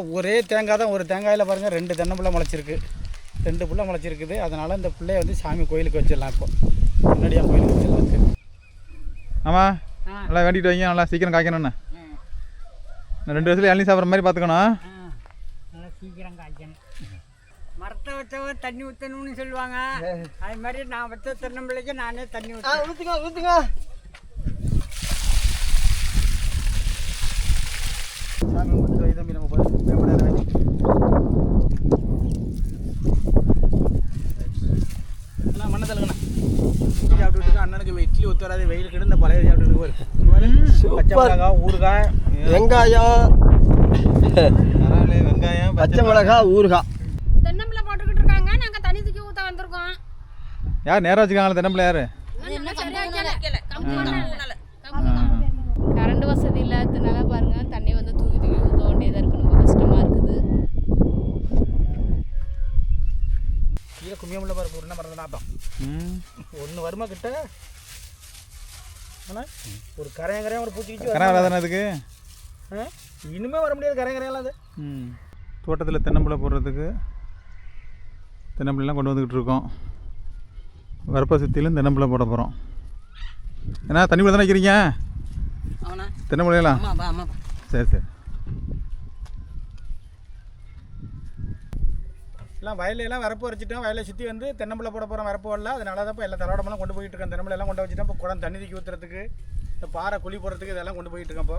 ஒரே தேங்காய் தான். ஒரு தேங்காயில் பாருங்கள் ரெண்டு தென்னம்பிள்ளை முளைச்சிருக்கு. ரெண்டு புள்ள முளைச்சிருக்குது. அதனால் இந்த பிள்ளைய வந்து சாமி கோயிலுக்கு வச்சிடலாம் இப்போ. முன்னாடியாக கோயிலுக்கு வச்சிடலாம். ஆமாம் நல்லா வேண்டிட்டு வைங்க. நல்லா சீக்கிரம் காய்க்கணும்ண்ணே ரெண்டு வருஷத்துல இளநீ சாப்பிட்ற மாதிரி பார்த்துக்கணும். நல்லா சீக்கிரம் காய்க்கணும். மரத்தை வச்சவ தண்ணி ஊற்றணும்னு சொல்லுவாங்க. அது மாதிரி நான் வச்ச தென்னம்பிள்ளைக்கு நானே தண்ணி ஊற்றுங்க ஊற்றுங்க சாமி கும்பிட்டு வை தம்பி நம்ம போய் வேப்படாத வேண்டி அண்ணா மண்ணை தள்ளுங்கண்ணா இட்லி சாப்பிட்டுட்டு அண்ணனுக்கு இட்லி ஒத்து வராது வெயில் கிட்ட இந்த பழைய மிளகாய் ஊறுகாய். வெங்காயம். வெங்காயம் பச்சை மிளகாய் ஊறுகாய். தென்னம்பிள்ளை போட்டுக்கிட்டு இருக்காங்க. நாங்க தண்ணி தூக்கி ஊத்த வந்திருக்கோம். யார் நேராக வச்சுக்காங்களா தென்னம்பிள்ளை யார். கரண்ட் வசதி இல்லாததுனால பாருங்க தண்ணி வந்து தூக்கி தூக்கி ஊற்ற வேண்டியதாக இருக்கு. ரொம்ப கஷ்டமா இருக்குது. கீழே கும்மியமுள்ள பாரு ஒரு மறந்து நாட்டம் ம். ஒன்று வருமா கிட்ட? ஆனால் ஒரு கரையம் கரையம் ஒரு பூச்சி கரை வராதானே அதுக்கு? இனிமே வர முடியாது கரையம் கரையெல்லாம் அது ம். தோட்டத்தில் தென்னம்பிள்ளை போடுறதுக்கு தென்னம்பிள்ளைலாம் கொண்டு வந்துக்கிட்டு இருக்கோம். வரப்ப சுற்றிலும் தென்னம்பிள்ளை போட போகிறோம் ஏன்னா தண்ணிக்குள்ளே தானே வைக்கிறீங்க தென்னம்பிள்ளைலாம் சரி சரி. எல்லாம் வயல்ல எல்லாம் வரப்பு வச்சுட்டோம் வயலை சுற்றி வந்து தென்னம்பிள்ளை போட போகிறோம் வரப்பு வரல. அதனால தான் இப்போ எல்லா தரோடமெல்லாம் கொண்டு போயிட்டு இருக்கேன் தென்னம்பிள்ளை எல்லாம் கொண்டு வச்சுட்டோம் இப்போ குடம் தண்ணி தூக்கி ஊற்றுறதுக்கு இந்த பாறை குழி போடுறதுக்கு இதெல்லாம் கொண்டு போயிட்டு இருக்கேன் இப்போ.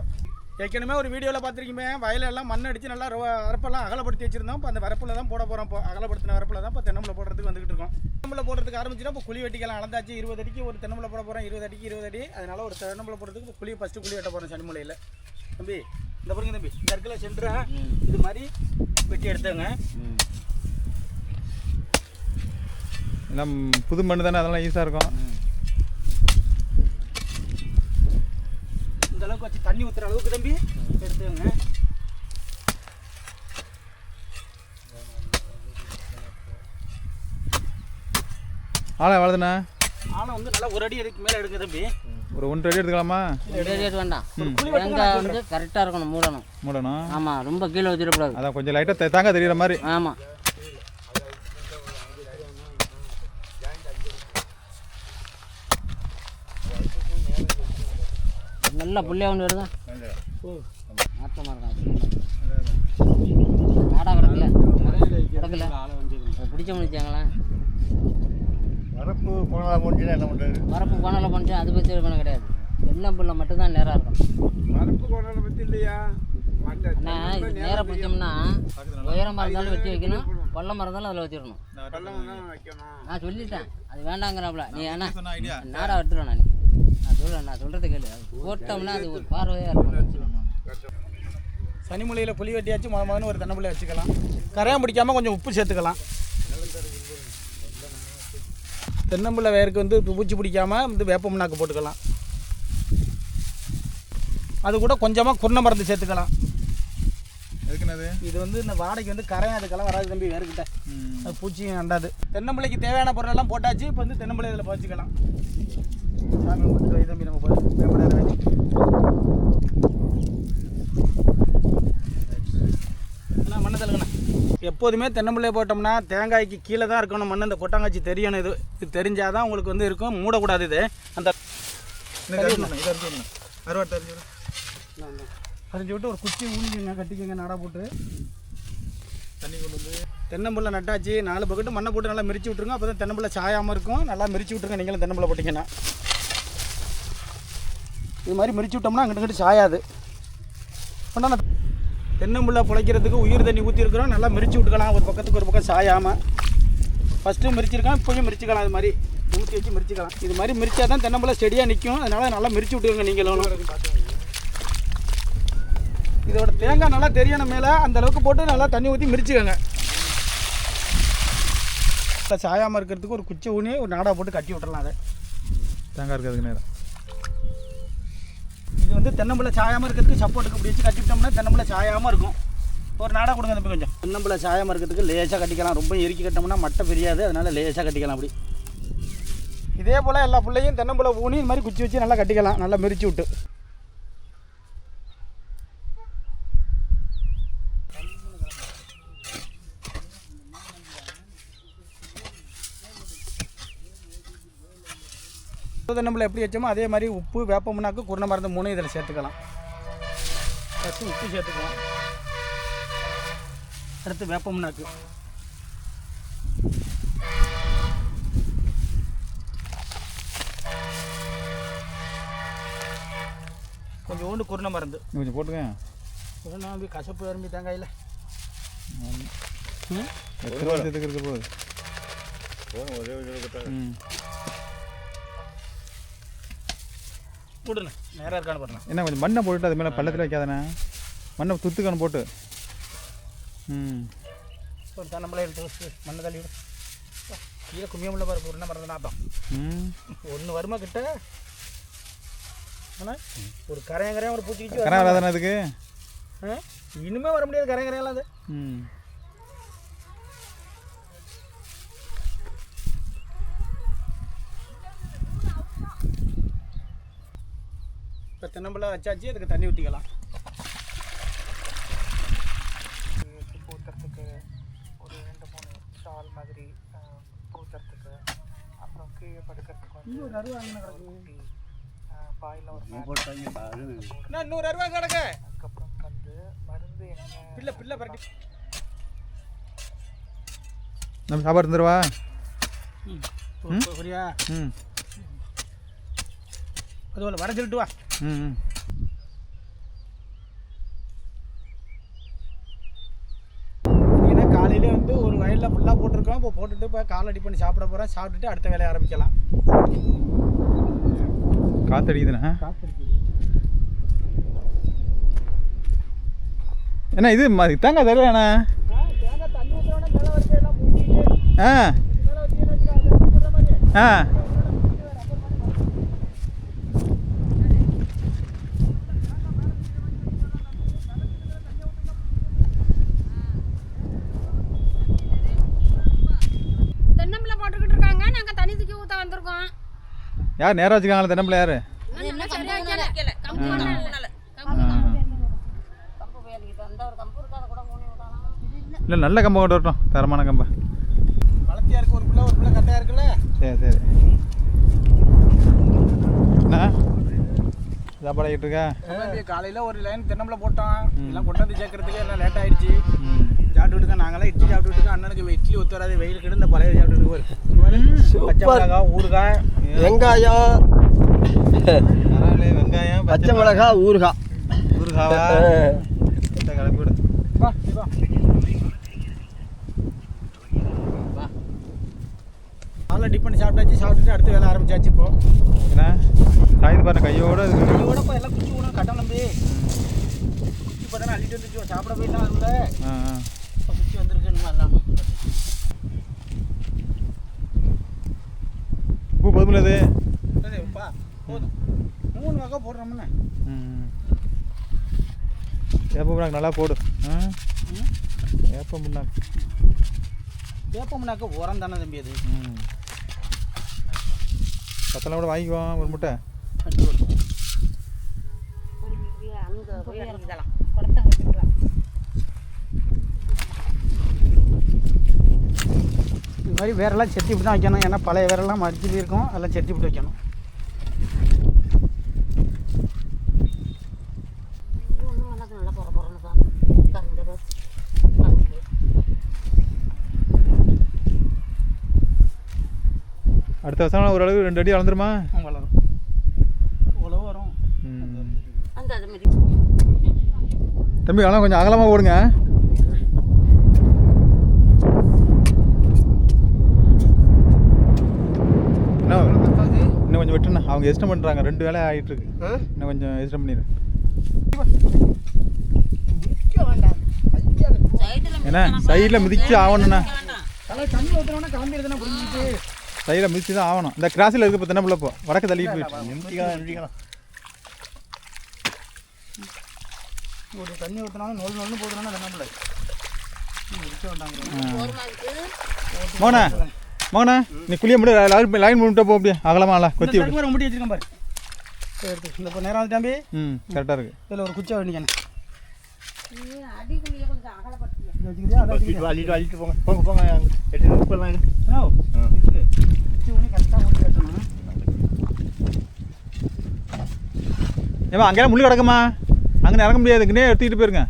ஏற்கனவே ஒரு வீடியோவில் பார்த்துருக்கீங்க வயலெல்லாம் மண் அடித்து நல்லா வரப்பெல்லாம் அகலப்படுத்தி வச்சிருந்தோம். இப்போ அந்த வரப்பில் தான் போட போகிறோம் இப்போ. அகலப்படுத்தின வரப்பில் தான் இப்போ தென்னம்பிள்ளை போடுறதுக்கு வந்துகிட்டு இருக்கோம். தென்னம்பிள்ளை போடுறதுக்கு ஆரம்பிச்சிட்டோம் இப்போ குழி வெட்டிக்கலாம். அளந்தாச்சு இருபது அடிக்கு ஒரு தென்னம்பிள்ளை போட போகிறோம் இருபது அடிக்கு இருபது அடி. அதனால ஒரு தென்னம்பிள்ளை போடுறதுக்கு இப்போ குழி ஃபஸ்ட்டு குழி வெட்ட போகிறோம் சனிமலையில். தம்பி இந்த பாருங்க தம்பி இந்த இடத்துல சென்டரா இது மாதிரி வெட்டி எடுத்தேங்க. எல்லாம் புது மண் தானே அதெல்லாம் ஈஸியாக இருக்கும். இந்த அளவுக்கு வச்சு தண்ணி ஊற்றுற அளவுக்கு தம்பி எடுத்துக்கோங்க. ஆளை வளர்துண்ணே ஆழம் வந்து நல்லா ஒரு அடி அடிக்கு மேலே எடுங்க தம்பி. ஒரு ஒன்றரை அடி எடுத்துக்கலாமா? ரேட் வேண்டாம். ம் வெங்காயம் வந்து கரெக்டாக இருக்கணும் மூடணும். மூடணும். ஆமாம் ரொம்ப கீழே வச்சிடக்கூடாது அதான் கொஞ்சம் லைட்டாக தாங்க தெரியுற மாதிரி. ஆமாம் நல்ல புள்ளையா ஒன்று வருதா நாட்டமாக இருக்கான் கிடக்கல கிடக்கல அதை பிடிச்ச முடிச்சாங்களேன் வரப்பு போனலாம் முடிஞ்சுன்னா என்ன பண்ணுறது வரப்பு கோணலை பண்ணிச்சு அது பற்றி இருக்கணும் கிடையாது. வெள்ளம் புள்ள மட்டும்தான் நேராக இருக்கும். வரப்பு கொண்டாட பற்றி இல்லையா? அண்ணா இது நேராக பிடிச்சோம்னா உயரமாக இருந்தாலும் வெட்டி வைக்கணும் பள்ளமாக இருந்தாலும் அதில் வச்சிடணும். நான் சொல்லிட்டேன். அது வேண்டாங்கிறாப்புல. நீ என்ன நாடா வெட்டுறேன் நான். நான் சொல்கிறேன் நான் சொல்கிறத கேளு. போட்டோம்னா அது ஒரு பார்வையாக இருக்கும். சனிமலையில் புளி வெட்டியாச்சு முத முதன்னு ஒரு தென்னம்பிள்ளை வச்சுக்கலாம். கரையான் பிடிக்காமல் கொஞ்சம் உப்பு சேர்த்துக்கலாம். தென்னம்பிள்ளை வேருக்கு வந்து பூச்சி பிடிக்காம வந்து வேப்ப முன்னாக்கு போட்டுக்கலாம். அது கூட கொஞ்சமாக குருணை மருந்து சேர்த்துக்கலாம். இது வந்து இந்த வாடகைக்கு வந்து கரையான் அதுக்கெல்லாம் வராது தம்பி வேறுகிட்ட அது பூச்சியும் அண்டாது. தென்னம்பிள்ளைக்கு தேவையான பொருளெல்லாம் போட்டாச்சு இப்போ வந்து தென்னம்பிள்ளை இதில் வச்சுக்கலாம் சாமி கும்பிட்டு வை தம்பி நம்ம போய் அண்ணா மண்ணை தள்ளுங்கண்ணா. எப்போதுமே தென்னம்பிள்ளை போட்டோம்னா தேங்காய்க்கு கீழே தான் இருக்கணும். மண் இந்த கொட்டாங்காய்ச்சி தெரியணும். இது இது தெரிஞ்சால் தான் உங்களுக்கு வந்து இருக்கும். மூடக்கூடாது இது. அந்த அறுபது தெரிஞ்சு அறிஞ்சு விட்டு ஒரு குச்சி ஊனிக்கங்க கட்டிக்கங்க நாடா போட்டு. தண்ணி கொண்டு வந்து தென்னம்பிள்ளை நட்டாச்சு. நாலு பக்கெட்டு மண்ணை போட்டு நல்லா மிரிச்சு விட்ருங்க அப்போ தான் தென்னம்பிள்ளை சாயாமல் இருக்கும். நல்லா மிரிச்சு விட்ருங்க நீங்களும் தென்னம்பிள்ளை போட்டிங்கன்னா. இது மாதிரி மிரிச்சு விட்டோம்னா அங்கிட்டு இங்கிட்டு சாயாது. கொண்டாந்து தென்னம்பிள்ளை பிழைக்கிறதுக்கு உயிர் தண்ணி ஊற்றிருக்கிறோம் நல்லா மிரிச்சு விட்டுக்கலாம். ஒரு பக்கத்துக்கு ஒரு பக்கம் சாயாமல் ஃபஸ்ட்டு மிரிச்சிருக்கலாம். இப்போயும் மிரிச்சுக்கலாம். இது மாதிரி ஊற்றி வச்சு மிரிச்சிக்கலாம். இது மாதிரி மிரிச்சா தான் தென்னம்புள்ள செடியாக நிற்கும் அதனால் நல்லா மிரிச்சு விட்டுருங்க நீங்களும். இதோட தேங்காய் நல்லா தெரியணும் மேலே. அந்த அளவுக்கு போட்டு நல்லா தண்ணி ஊற்றி மிரிச்சுக்கோங்க. இல்லை சாயாமல் இருக்கிறதுக்கு ஒரு குச்சி ஊனி ஒரு நாடா போட்டு கட்டி விட்டுறலாம் அதை. தேங்காய் இருக்கிறதுக்கு நேரம். வந்து தென்னம்பிள்ளை சாயாமல் இருக்கிறதுக்கு சப்போர்ட்டுக்கு இப்படி வச்சு கட்டிவிட்டோம்னா தென்னம்பிள்ளை சாயாமல் இருக்கும். ஒரு நாடா கொடுங்க தம்பி கொஞ்சம். தென்னம்பிள்ளை சாயாமல் இருக்கிறதுக்கு லேசாக கட்டிக்கலாம். ரொம்ப இறுக்கி கட்டோம்னா மட்டை பிரியாது. அதனால லேசாக கட்டிக்கலாம் அப்படி. இதே போல் எல்லா பிள்ளையும் தென்னம்பிள்ளை ஊனி இந்த மாதிரி குச்சி வச்சு நல்லா கட்டிக்கலாம். நல்லா மிரிச்சு விட்டு. தென்னம்பிள்ளை எப்படி வச்சோமோ அதே மாதிரி உப்பு வேப்ப முன்னாக்கு குருணை மருந்து மூணு இதில் சேர்த்துக்கலாம். ஃபஸ்ட்டு உப்பு சேர்த்துக்கலாம். அடுத்து வேப்ப முன்னாக்கு. கொஞ்சோண்டு குருணை மருந்து. கொஞ்சம் போட்டுங்க குருணை அப்படி கசப்பு விரும்பி தேங்காயில். ம்? எத்தனை வருஷத்துக்கு இருக்க போகுது? விடுண்ணே நேராக இருக்கான்னு பாருங்க என்ன கொஞ்சம் மண்ணை போட்டுட்டு அது மேலே பள்ளத்தில் வைக்காதானே மண்ணை துத்துக்கணும் போட்டு. ம். தன்னம்பிள்ளை எடுத்து மண்ணை தள்ளி விடு. கீழே கும்மியமுள்ள பாரு குருணை மருந்து நாட்டம் ம். ஒன்று வருமா கிட்ட? ஆனால் ஒரு கரையம் கரையம் ஒரு பூச்சி கரை வராதானே அதுக்கு? இனிமே வர முடியாது கரையம் கரையெல்லாம் அது. ம். இப்போ தென்னம்பிள்ளை வச்சாச்சு அதுக்கு தண்ணி ஊற்றிக்கலாம் ஊற்றுறதுக்கு ஒரு ரெண்டு மூணு ஷால் மாதிரி ஊற்றுறதுக்கு அப்புறம் கீழே படுக்கிறதுக்கு வந்து பாயில் ஒரு இன்னொரு அருவா கிடக்கு. அதுக்கப்புறம் வந்து மருந்து என்ன பிள்ளை பிள்ளை பரட்டி. நம்ம சாப்பாடு தந்துடுவா புரியா ம் அது வர சொல்லிட்டு வா. ம் ம் ஏன்னா காலையிலே வந்து ஒரு வயலில் ஃபுல்லாக போட்டிருக்கோம். இப்போ போட்டுட்டு இப்போ கால் அடி பண்ணி சாப்பிட போகிறோம் சாப்பிட்டுட்டு அடுத்த வேலையை ஆரம்பிக்கலாம். காத்தடிக்குதுண்ணா. என்ன இது ம- தேங்காய் தருவேண்ணா தேங்காய் தண்ணி ஊற்றுறோன்னா மேலே வச்சு எல்லாம் முடிஞ்சிட்டு ஆ மேலே வச்சு மாதிரி ஆ தென்னம்பிள்ளை போட்டுக்கிட்டு இருக்காங்க நாங்கள் தண்ணி தூக்கி ஊற்ற வந்திருக்கோம் யார் நேராக வச்சுக்காங்களா தென்னம்பிள்ளை யார்? இல்லை நல்ல கம்பை கொண்டு வரட்டும். தரமான கம்பை. வளர்த்தியா இருக்கு ஒரு பிள்ளை ஒரு பிள்ளை கட்டையாக இருக்குல்ல? சரி சரி. என்ன? சாப்பாடு ஆகிட்டு இருக்கா காலையில் ஒரு லைன் தென்னம்பிள்ளை போட்டோம் எல்லாம் கொண்டு வந்து சேர்க்கறதுக்கு எல்லாம் லேட் ஆயிடுச்சு. சாப்பிட்டு இருக்கோம் நாங்களாம் இட்லி சாப்பிட்டு இருக்கோம் அண்ணனுக்கு இட்லி ஒத்து வராது. வெயில் கிட்ட இந்த பழைய சாப்பிட்டு இருக்கு பச்சை மிளகாய் ஊறுகாய். வெங்காயம். வெங்காயம் பச்சை மிளகாய் ஊறுகாய். ஊறுகாவா? கிட்ட கிளப்பி விடு. வா வா. காலைல டிப் பண்ணி சாப்பிட்டாச்சு சாப்பிட்டுட்டு அடுத்த வேலை ஆரம்பிச்சாச்சு இப்போ. என்ன? சாயுது பாருங்க கையோட இதோட இப்போ எல்லாம் குச்சி விடணும் கட்டம் நம்பி குச்சி பார்த்தா அள்ளிட்டு வந்துச்சு சாப்பிட போயிட்டா அதுல ஆ ஆ. இப்போ குச்சி உப்பு போதுமில்ல இது சரிப்பா போதும். மூணு வகை போடுறோம்னே. ம் ஏப்ப புண்ணாக்கு நல்லா போடு. ஆ? ஏப்ப புண்ணாக்கு. வேப்பம்னாக்க உரம் தானே தம்பி அது. ம். பத்தெல்லாம் கூட வாங்கிக்குவோம் ஒரு முட்டை. அங்கே போய் இறங்கிக்கலாம் இது மாதிரி வேரெல்லாம் செத்தி இப்படி தான் வைக்கணும். ஏன்னா பழைய வேரெல்லாம் மறிச்சு போயிருக்கும் அதெல்லாம் செத்தி இப்படி வைக்கணும். அடுத்த வருஷம் ஓரளவு ரெண்டு அடி வளர்ந்துருமா? வளரும். உழவு வரும். ம். அந்த அது மாதிரி. தம்பி அதெல்லாம் கொஞ்சம் அகலமாக போடுங்க இன்னும் இன்னும் கொஞ்சம் விட்டுண்ணா அவங்க எஸ்டம் பண்ணுறாங்க ரெண்டு வேலை ஆகிட்டு இருக்கு இன்னும் கொஞ்சம் எஸ்டம் பண்ணிடு சைடில் ஏன்னா சைடில் மிதிச்சு ஆகணுண்ணா சைடில் மிதிச்சு தான் ஆகணும். இந்த கிராஸில் இருக்கு இப்போ தென்னப்பிள்ளை இப்போ வடக்கு தள்ளிட்டு போயிட்டு ஒரு தண்ணி ஊற்றினாலும் நொல் நொல்னு போதுனா தென்னம்பிள்ளை முடிக்க வேண்டாங்க ஒரு மாதிரி மோனா மோனா நீ குளிய முடியும் லைன் லைன் பண்ணிட்டு போ அப்படியே. அகலமால கொத்தி விடு. ரொம்ப முடி வச்சிருக்கேன் பாரு. எடுத்து இந்த இப்போ நேரம் வந்து தம்பி. ம் கரெக்டாக இருக்கு. இதில் ஒரு குச்சா வேண்டிக்கணும் அள்ளிட்டு போங்க. போங்க போங்க. எட்டு கட்டணும். ஏமா அங்கெல்லாம் முள் கிடக்குமா? அங்கே இறங்க முடியாது. இங்கேயே எடுத்துக்கிட்டு போயிருங்க.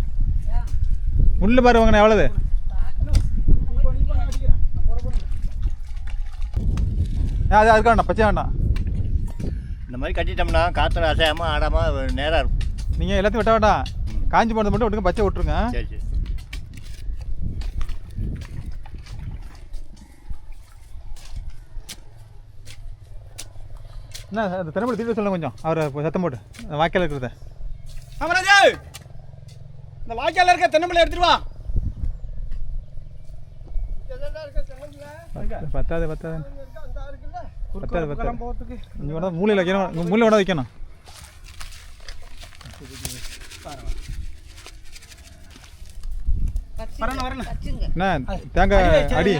முள்ளு பாரு வாங்கினேன் எவ்வளவு ஆ, அது அதுக்கு வேண்டாம் பச்சை வேண்டாம். இந்த மாதிரி கட்டிட்டோம்னா காற்றுல அசையாமல் ஆடாமல் நேராக இருக்கும். நீங்கள் எல்லாத்தையும் வெட்ட வேண்டாம். காஞ்சி போனது மட்டும் விட்டுங்க பச்சை விட்ருங்க சரி சரி. என்ன அந்த தினப்படி திருப்பி சொல்லுங்க கொஞ்சம். அவரை சத்தம் போட்டு. அந்த வாய்க்கால் இருக்கிறத. காமராஜா இந்த வாய்க்கால இருக்க தென்னம்பிள்ளை எடுத்துட்டு வா. பத்தாது பத்தாது பத்தாது பத்தாது இங்கே மூலையில் வைக்கணும் இங்கே மூலையில் வைக்கணும் தேங்காய் அடி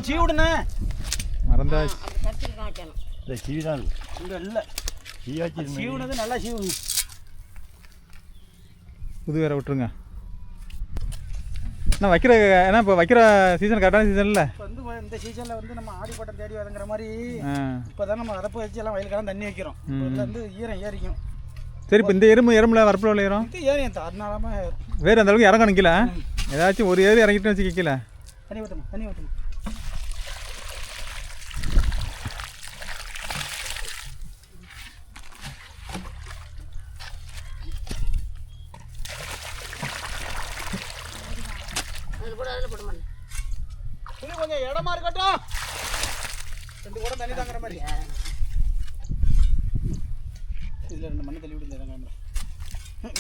இந்த சீவி தான் இருக்கு இங்கே இல்லை சீவாச்சி சீவுனது நல்லா சீவுங்க புது வேற விட்டுருங்க என்ன வைக்கிற ஏன்னா இப்போ வைக்கிற சீசன் கரெக்டான சீசன் இல்லை? இப்போ வந்து இந்த சீசனில் வந்து நம்ம ஆடி பட்டம் தேடி வரங்கிற மாதிரி இப்போ தான் நம்ம அதப்போ வச்சு எல்லாம் வயலுக்கெல்லாம் தண்ணி வைக்கிறோம். இதுல வந்து ஈரம் ஏறிக்கும். சரி இப்போ இந்த எறும்பு எறும்புல வரப்பில் விளையிறோம் இது ஏறியும் அதனாலமா வேறு அந்த அளவுக்கு இறங்கணும் கீழே ஏதாச்சும் ஒரு ஏறி இறங்கிட்டு வச்சுக்க கீழே. தண்ணி ஊற்றணும் தண்ணி ஊற்றணும் அதில் போட அதில் போட மாட்டேன் துணி கொஞ்சம் இடமா இருக்கட்டும் ரெண்டு கூட தண்ணி தாங்குற மாதிரி இதில் ரெண்டு மண்ணு தள்ளி விடுங்க இறங்காம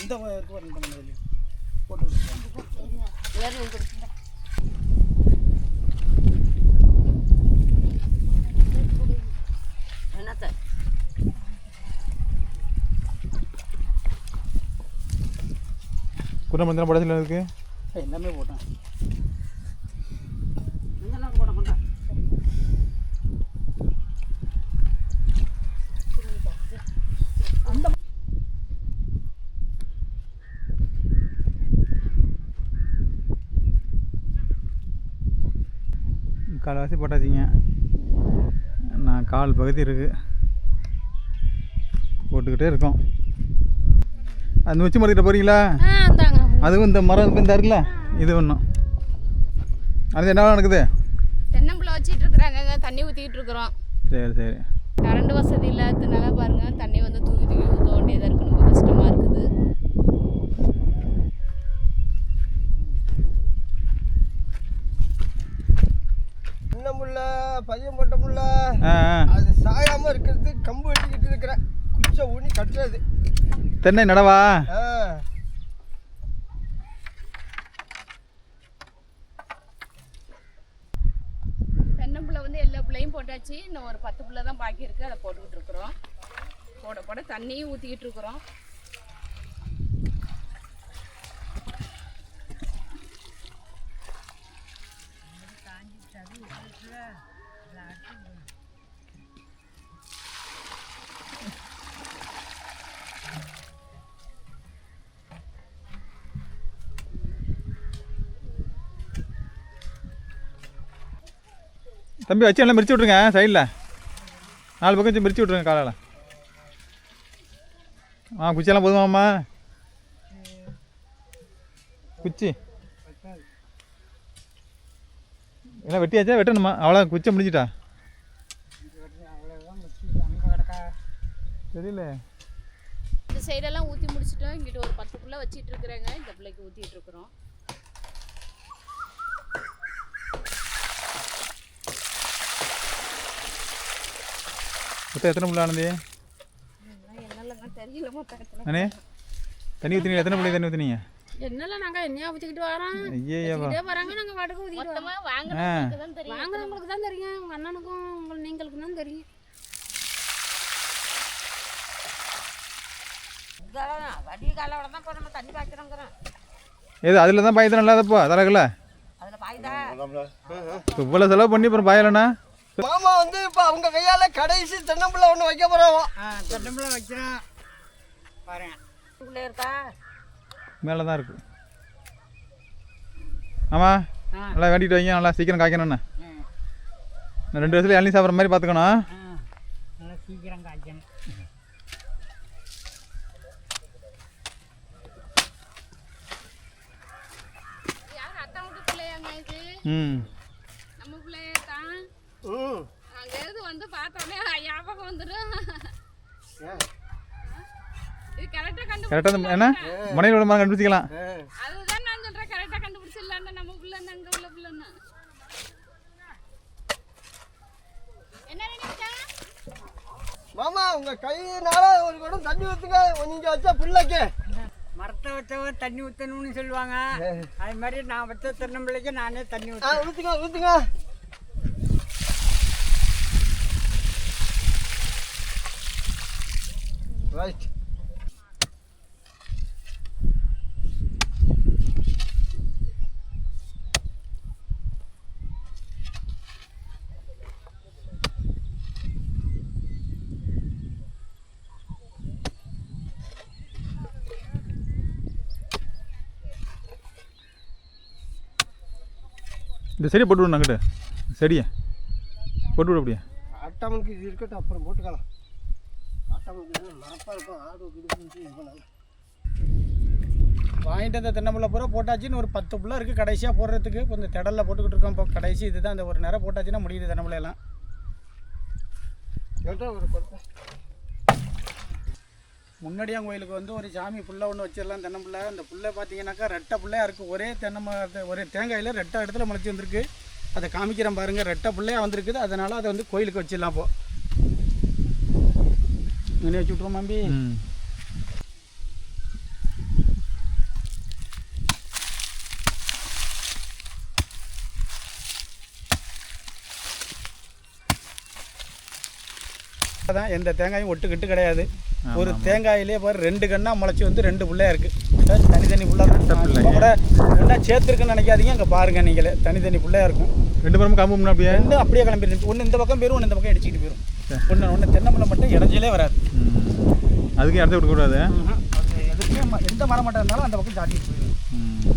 இந்த இருக்கு பாருங்க, இந்த மண்ணு தள்ளி போட்டு விட்டுருங்க. எல்லாரும் வந்து படத்தில் இருக்கு எல்லாமே போட்டேன் இதெல்லாம் போட மாட்டேன் கால்வாசி போட்டாச்சிங்க. நான் கால் பகுதி இருக்குது போட்டுக்கிட்டே இருக்கோம். அந்த உச்சி மரத்திட்ட போகிறீங்களா அதுவும் இந்த மரம் இந்த இருக்குல்ல? இது ஒன்றும் அது என்ன நடக்குது? தென்னம்பிள்ளை வச்சிட்டு இருக்கிறாங்க. தண்ணி ஊற்றிக்கிட்டு இருக்கிறோம். சரி சரி. கரண்ட் வசதி இல்லாததுனால பாருங்க தண்ணி வந்து தூக்கி தூக்கி ஊற்ற வேண்டியதாக இருக்கு ரொம்ப கஷ்டமாக இருக்குது சின்ன முள்ள பையன் போட்ட முள்ள ஆ ஆ. அது இருக்கிறது கம்பு வெட்டிக்கிட்டு இருக்கிறேன் குச்சை ஊனி கட்டுறது. தென்னை நடவா? தென்னம்பிள்ளை வந்து எல்லா பிள்ளையும் போட்டாச்சு. இன்னும் ஒரு பத்து பிள்ளை தான் பாக்கி இருக்குது அதை போட்டுக்கிட்டு இருக்கிறோம். போட போட தண்ணியும் ஊற்றிக்கிட்டு இருக்கிறோம். தம்பி வச்சு எல்லாம் மிரிச்சு விட்ருங்க சைடில். நாலு பக்கம் வச்சு மிரிச்சு விட்ருங்க காலால். ஆ குச்சியெல்லாம் போதுமாம்மா குச்சி. எல்லாம் வெட்டியாச்சா? வெட்டணுமா? அவ்வளோ குச்சை முடிஞ்சிட்டா? தெரியல. இந்த சைடெல்லாம் ஊற்றி முடிச்சுட்டோம். இங்கிட்ட ஒரு பத்து பிள்ளை வச்சிட்டு இருக்கிறேங்க. இந்த பிள்ளைக்கு ஊற்றிட்டு இருக்கிறோம். மொத்தம் எத்தனை புள்ள ஆனது? அண்ணே தண்ணி ஊற்றினீங்க எத்தனை பிள்ளை தண்ணி ஊற்றினீங்க என்னெல்லாம் நாங்கள் எண்ணெயாக ஊற்றிக்கிட்டு வரோம். இதே வராங்க நாங்கள் வாடகை ஊற்றிக்கிட்டு வாங்குறவங்களுக்கு தான் தெரியும். உங்கள் அண்ணனுக்கும் உங்கள் நீங்களுக்கு தான் தெரியும். ஏது அதில் தான் பாயத்தனம் இல்லாதப்போ தரகுல. அதில் பாய்தா. இப்போ இவ்வளோ செலவு பண்ணி அப்புறம் பாயலண்ணா? மாமா வந்து இப்போ அவங்க கையால கடைசி தென்னம்பிள்ளை ஒன்று வைக்க போகிறோம் தென்னம்பிள்ளை வைக்கிறேன். பாருங்க. இருக்கா? மேலே தான் இருக்கு. ஆமா நல்லா வேண்டிட்டு வைங்க நல்லா சீக்கிரம் காய்க்கணும்ண்ணா ரெண்டு வருஷத்துல இளநீ சாப்பிட்ற மாதிரி பார்த்துக்கணும். நல்லா சீக்கிரம் காய்க்கணும். ம். அங்கேருந்து வந்து பார்த்தோன்னே ஞாபகம் வந்துடும். இது கரெக்டாக கண்டு கரெக்டாக என்ன? முனையில் உள்ள மரம் கண்டுபிடிச்சிக்கலாம். அதுதான் நான் சொல்கிறேன் கரெக்டாக கண்டுபிடிச்சிடலான்னு. நம்ம பிள்ளைன்னு அங்கே உள்ள நினைச்சா மாமா உங்க கையினால ஒரு குடம் தண்ணி ஊத்துங்க. நீங்க வச்சா பிள்ளைக்கு மரத்தை வச்சவ தண்ணி ஊற்றணும்னு சொல்லுவாங்க. அது மாதிரி நான் வச்ச தென்னம்பிள்ளைக்கு நானே தண்ணி ஊத்துங்க ஊத்துங்க. இந்த செடியை போட்டு விடணும் அங்கிட்ட செடியை. போட்டு விட அப்படியே. ஆட்டாமுக்கு இது இருக்கட்டும் அப்புறம் போட்டுக்கலாம். ஆட்டாமுக்கு மரப்பா இருக்கும் ஆடு இது வாங்கிட்டு வந்த தென்னம்பிள்ளை பூரா போட்டாச்சுன்னு ஒரு பத்து புள்ள இருக்குது கடைசியாக போடுறதுக்கு. இப்போ இந்த திடலில் போட்டுக்கிட்டு இருக்கோம். இப்போ கடைசி இதுதான். இந்த ஒரு நேரம் போட்டாச்சுன்னா முடியுது தென்னம்பிள்ளை ஒரு முன்னாடியான் கோயிலுக்கு வந்து ஒரு சாமி புல்லை ஒன்று வச்சிடலாம் தென்னம்பிள்ளை அந்த புல்லை பார்த்தீங்கன்னாக்கா ரெட்டை புள்ளையா இருக்குது ஒரே தென்னை மரத்து ஒரே தேங்காயில் ரெட்டை இடத்துல முளைச்சி வந்திருக்கு. அதை காமிக்கிறேன் பாருங்கள் ரெட்டை புள்ளையா வந்திருக்குது. அதனால் அதை வந்து கோயிலுக்கு வச்சிடலாம் இப்போ. இங்கே வச்சு விட்ருவோம் மாம்பி. அதான் எந்த தேங்காயும் ஒட்டுக்கிட்டு கிடையாது. ஒரு தேங்காயிலே பாரு ரெண்டு கண்ணா முளைச்சி வந்து ரெண்டு புள்ளையா இருக்குது தனித்தனி புள்ளை கூட ஒன்றா சேர்த்துருக்குன்னு நினைக்காதீங்க அங்கே பாருங்கள் நீங்களே. தனித்தனி புள்ளையா இருக்கும். ரெண்டு பேரும் காம்பு அப்படியே? ரெண்டு அப்படியே கிளம்பிடுச்சு. ஒன்று இந்த பக்கம் போயிடும் ஒன்று இந்த பக்கம் இடிச்சிக்கிட்டு போயிடும் ஒன்று ஒன்று தென்னமலை மட்டும் இடைஞ்சலே வராது. அதுக்கு இடத்த விடக்கூடாது ம- எந்த மரம் மட்டும் இருந்தாலும் அந்த பக்கம் சாட்டிட்டு போயிடும் ம்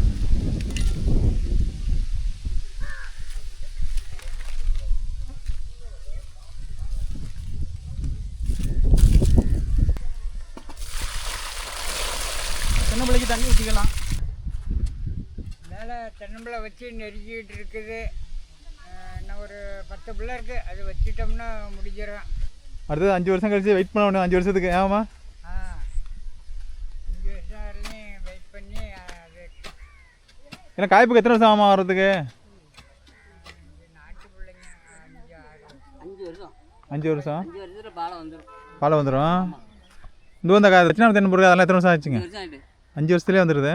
சின்ன பிள்ளைக்கு தண்ணி ஊற்றிக்கலாம் மேலே தென்னம்பிள்ளை வச்சு நெருக்கிட்டு இருக்குது. இன்னும் ஒரு பத்து பிள்ளை இருக்குது அது வச்சிட்டோம்னா முடிஞ்சிடும். அடுத்தது அஞ்சு வருஷம் கழிச்சு வெயிட் பண்ண வேணும். அஞ்சு வருஷத்துக்கு. ஏமா ஆ அஞ்சு வருஷம் வரையும் வெயிட் பண்ணி அது ஏன்னா காய்ப்புக்கு எத்தனை வருஷம் ஆமாம் வர்றதுக்கு? நாட்டு பிள்ளைங்க அஞ்சு ஆறு அஞ்சு வருஷம். அஞ்சு வருஷம்? அஞ்சு வருஷத்தில் பாலை வந்துடும் பாலை வந்துடும் இந்த இந்த தட்சிணாம தென்னை பொருள் அதெல்லாம் எத்தனை வருஷம் ஆச்சுங்க? அஞ்சு வருஷத்துலேயே வந்துடுது